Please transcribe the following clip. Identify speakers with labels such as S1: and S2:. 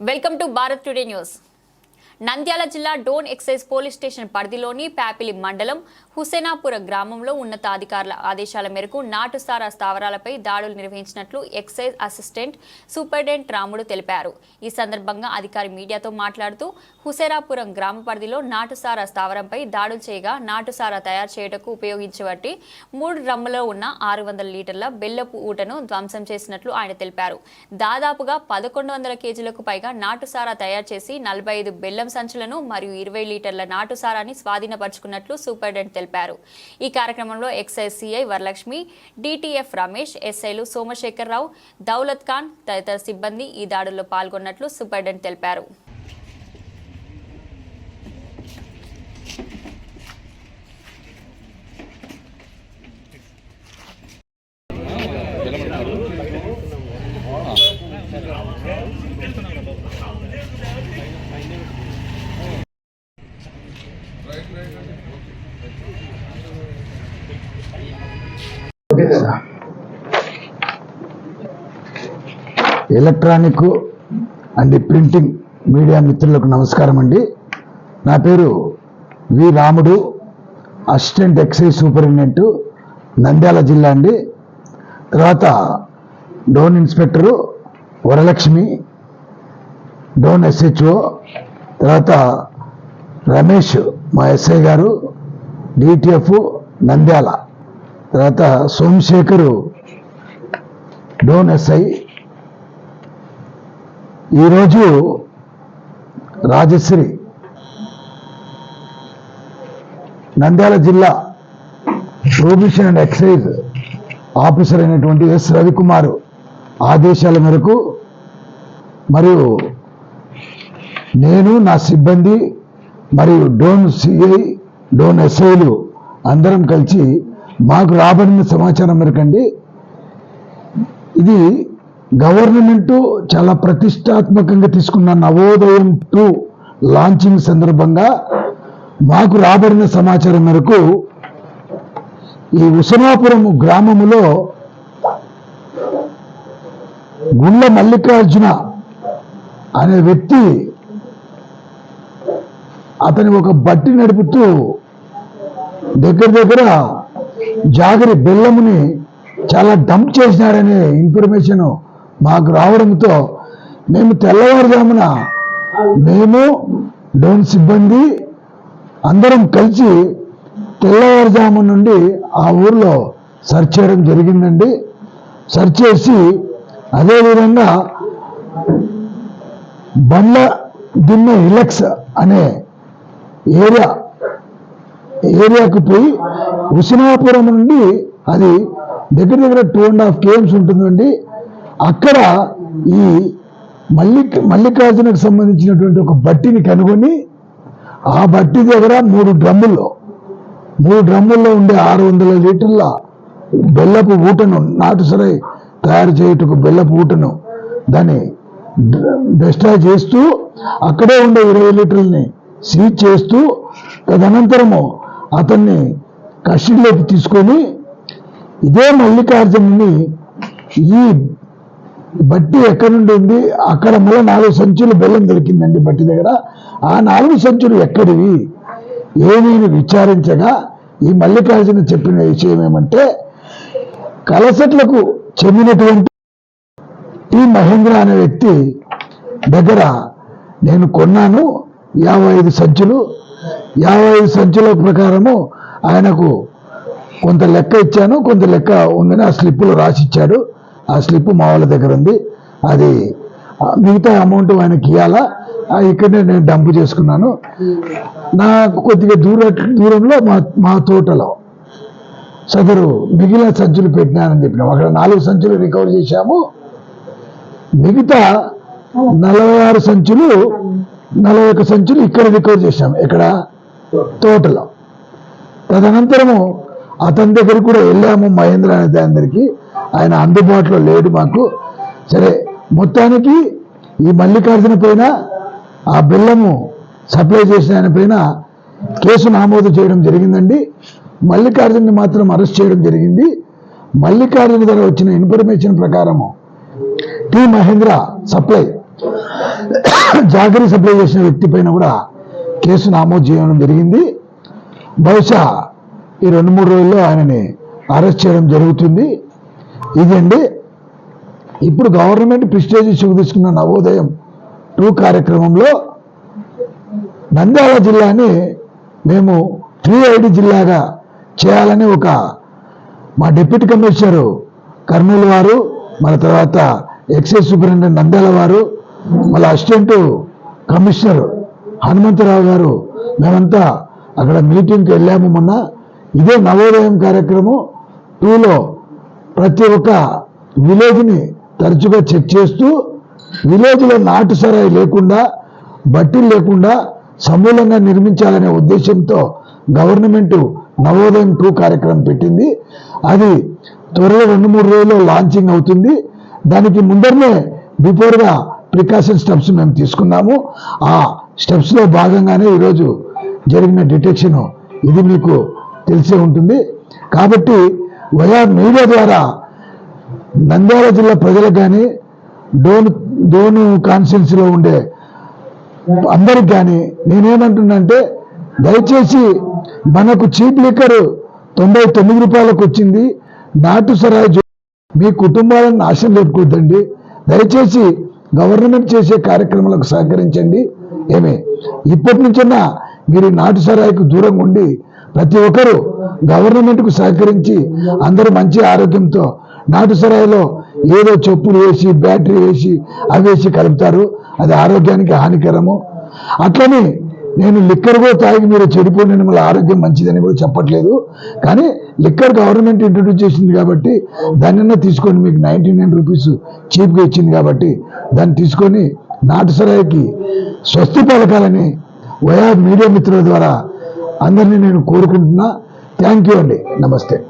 S1: welcome to Bharat Today news Nandyal జిల్లా Dhone excise police station పరిధిలోని ప్యాపిలి మండలం హుసేనాపుర గ్రామంలో ఉన్నతాధికారుల ఆదేశాల మేరకు నాటుసారా స్థావరాలపై దాడులు నిర్వహించినట్లు ఎక్సైజ్ అసిస్టెంట్ సూపరింటెండెంట్ రాముడు తెలిపారు. ఈ సందర్భంగా అధికారి మీడియాతో మాట్లాడుతూ హుసేనాపురం గ్రామ పరిధిలో నాటుసారా స్థావరంపై దాడులు చేయగా నాటుసారా తయారు చేయటకు ఉపయోగించబట్టి మూడు డ్రమ్ములో ఉన్న ఆరు వందల లీటర్ల బెల్లపు ఊటను ధ్వంసం చేసినట్లు ఆయన తెలిపారు. దాదాపుగా పదకొండు వందల కేజీలకు పైగా నాటుసారా తయారు చేసి నలభై ఐదు బెల్లం సంచులను మరియు ఇరవై లీటర్ల నాటు సారాన్ని స్వాధీనపరుచుకున్నట్లు సూపరింటెండెంట్ తెలిపారు. ఈ కార్యక్రమంలో excise CI Varalakshmi DTF Ramesh ఎస్ఐలు సోమశేఖర్ రావు దౌలత్ ఖాన్ తదితర సిబ్బంది ఈ దాడుల్లో పాల్గొన్నట్లు సూపరింటెండెంట్ తెలిపారు.
S2: ఎలక్ట్రానిక్ అండ్ ప్రింటింగ్ మీడియా మిత్రులకు నమస్కారం అండి. నా పేరు వి రాముడు అసిస్టెంట్ ఎక్సైజ్ సూపరింటెండెంట్ నంద్యాల జిల్లా అండి. తర్వాత డోన్ ఇన్స్పెక్టరు వరలక్ష్మి డోన్ ఎస్హెచ్ఓ తర్వాత రమేష్ మా ఎస్ఐ గారు డిటిఎఫ్ నంద్యాల. తర్వాత సోమశేఖరు డోన్ ఎస్ఐ. ఈరోజు రాజశ్రీ నంద్యాల జిల్లా ప్రొబిషన్ అండ్ ఎక్సైజ్ ఆఫీసర్ అయినటువంటి ఎస్ రవికుమార్ ఆదేశాల మేరకు మరియు నేను నా సిబ్బంది మరియు డోన్ సిఐ డోన్ ఎస్ఐలు అందరం కలిసి మాకు రాబడిన సమాచారం మేరకండి. ఇది గవర్నమెంటు చాలా ప్రతిష్టాత్మకంగా తీసుకున్న నవోదయం టూ లాంచింగ్ సందర్భంగా మాకు రాబడిన సమాచారం మేరకు ఈ ఉసమాపురం గ్రామములో గుళ్ళ మల్లికార్జున అనే వ్యక్తి అతని ఒక బట్టి నడుపుతూ దగ్గర దగ్గర జాగరి బెల్లముని చాలా డంప్ చేసినాడనే ఇన్ఫర్మేషన్ మాకు రావడంతో మేము తెల్లవారుజామున మేము డోన్ సిబ్బంది అందరం కలిసి తెల్లవారుజాము నుండి ఆ ఊర్లో సెర్చ్ చేయడం జరిగిందండి. సెర్చ్ చేసి అదేవిధంగా బండ్ల దిన్న ఇలక్స్ అనే ఏరియా ఏరియాకు పోయి హుసినాపురం నుండి అది దగ్గర దగ్గర టూ అండ్ హాఫ్ కేఎమ్స్ ఉంటుందండి. అక్కడ ఈ మల్లి మల్లికార్జునకు సంబంధించినటువంటి ఒక బట్టిని కనుగొని ఆ బట్టి దగ్గర మూడు డ్రమ్ముల్లో మూడు డ్రమ్ముల్లో ఉండే ఆరు వందల లీటర్ల బెల్లపు ఊటను నాటుసరై తయారు చేయుటకు బెల్లపు ఊటను దాన్ని డెస్ట్రాయ్ చేస్తూ అక్కడే ఉండే ఇరవై లీటర్లని సీజ్ చేస్తూ తదనంతరము అతన్ని కస్టడీలోకి తీసుకొని ఇదే మల్లికార్జునుని ఈ బట్టి ఎక్కడి నుండి ఉంది? అక్కడ మళ్ళీ నాలుగు సంచులు బెల్లం దొరికిందండి బట్టి దగ్గర. ఆ నాలుగు సంచులు ఎక్కడివి? ఏమీ విచారించగా ఈ మల్లికార్జున చెప్పిన విషయం ఏమంటే కలసట్లకు చెందినటువంటి టి మహేంద్ర అనే వ్యక్తి దగ్గర నేను కొన్నాను. యాభై ఐదు సంచులు. యాభై ఐదు సంచుల ప్రకారము ఆయనకు కొంత లెక్క ఇచ్చాను కొంత లెక్క ఉందని ఆ స్లిప్పులో రాసి ఇచ్చాడు ఆ స్లిప్ మా వాళ్ళ దగ్గర ఉంది. అది మిగతా అమౌంట్ ఆయనకి ఇవ్వాలా ఇక్కడనే నేను డంప్ చేసుకున్నాను. నాకు కొద్దిగా దూర దూరంలో మా మా తోటలో సదరు మిగిలిన సంచులు పెట్టినానని చెప్పినాం. అక్కడ నాలుగు సంచులు రికవర్ చేశాము. మిగతా నలభై ఆరు సంచులు నలభై ఒక్క సంచులు ఇక్కడ రికవర్ చేశాము ఇక్కడ తోటల. తదనంతరము అతని దగ్గరికి కూడా వెళ్ళాము మహేంద్ర అనే దాని ఆయన అందుబాటులో లేడు మాకు. సరే మొత్తానికి ఈ మల్లికార్జున పైన ఆ బెల్లము సప్లై చేసిన ఆయన పైన కేసు నమోదు చేయడం జరిగిందండి. మల్లికార్జున్ని మాత్రం అరెస్ట్ చేయడం జరిగింది. మల్లికార్జున దగ్గర వచ్చిన ఇన్ఫర్మేషన్ ప్రకారము T Mahendra supply jaggery supply చేసిన వ్యక్తి పైన కూడా కేసు నమోదు చేయడం జరిగింది. బహుశా ఈ రెండు మూడు రోజుల్లో ఆయనని అరెస్ట్ చేయడం జరుగుతుంది. ఇదండి ఇప్పుడు గవర్నమెంట్ ప్రిస్టేజ్ చూపు తీసుకున్న నవోదయం టూ కార్యక్రమంలో నంద్యాల జిల్లాని మేము త్రీ ఐడి జిల్లాగా చేయాలని ఒక మా డిప్యూటీ కమిషనరు కర్నూలు వారు మన తర్వాత ఎక్సైజ్ సూపరింటెండెంట్ నంద్యాల వారు మళ్ళీ అసిస్టెంట్ కమిషనర్ హనుమంతరావు గారు మేమంతా అక్కడ మీటింగ్కి వెళ్ళాము మొన్న. ఇదే నవోదయం కార్యక్రమం టూలో ప్రతి ఒక్క విలేజ్ని తరచుగా చెక్ చేస్తూ విలేజ్లో నాటు సరాయి లేకుండా బట్టీలు లేకుండా సమూలంగా నిర్మించాలనే ఉద్దేశంతో గవర్నమెంట్ నవోదయం టూ కార్యక్రమం పెట్టింది. అది త్వరలో రెండు మూడు రోజుల్లో లాంచింగ్ అవుతుంది. దానికి ముందరనే బిఫోర్గా ప్రికాషన్ స్టెప్స్ మేము తీసుకున్నాము. ఆ స్టెప్స్లో భాగంగానే ఈరోజు జరిగిన డిటెక్షన్ ఇది మీకు తెలిసే ఉంటుంది. కాబట్టి వయా మీడియా ద్వారా నంద్యాల జిల్లా ప్రజలకు కానీ డోన్ డోను కాన్స్టిట్యున్సీలో ఉండే అందరికి కానీ నేనేమంటున్నానంటే దయచేసి మనకు చీప్ లిక్కర్ తొంభై తొమ్మిది రూపాయలకు వచ్చింది. నాటు సరాయి మీ కుటుంబాలను నాశనం లేపుకోద్దండి దయచేసి గవర్నమెంట్ చేసే కార్యక్రమాలకు సహకరించండి. ఏమి? ఇప్పటి నుంచన్నా మీరు నాటు సరాయికి దూరంగా ఉండి ప్రతి ఒక్కరూ గవర్నమెంట్కు సహకరించి అందరూ మంచి ఆరోగ్యంతో నాటు సరాయిలో ఏదో చెప్పులు వేసి బ్యాటరీ వేసి అవి వేసి కలుపుతారు. అది ఆరోగ్యానికి హానికరము. అట్లనే నేను లిక్కర్ కూడా తాగి మీరు చెడిపోయిన మిమ్మల్ని ఆరోగ్యం మంచిదని కూడా చెప్పట్లేదు. కానీ లిక్కర్ గవర్నమెంట్ ఇంట్రొడ్యూస్ చేసింది కాబట్టి దానిన్న తీసుకొని మీకు నైంటీ నైన్ రూపీస్ చీప్గా ఇచ్చింది కాబట్టి దాన్ని తీసుకొని నాటు సరాయికి స్వస్తి పలకాలని వయా మీడియా మిత్రుల ద్వారా అందరినీ నేను కోరుకుంటున్నా. థ్యాంక్ యూ అండి. నమస్తే.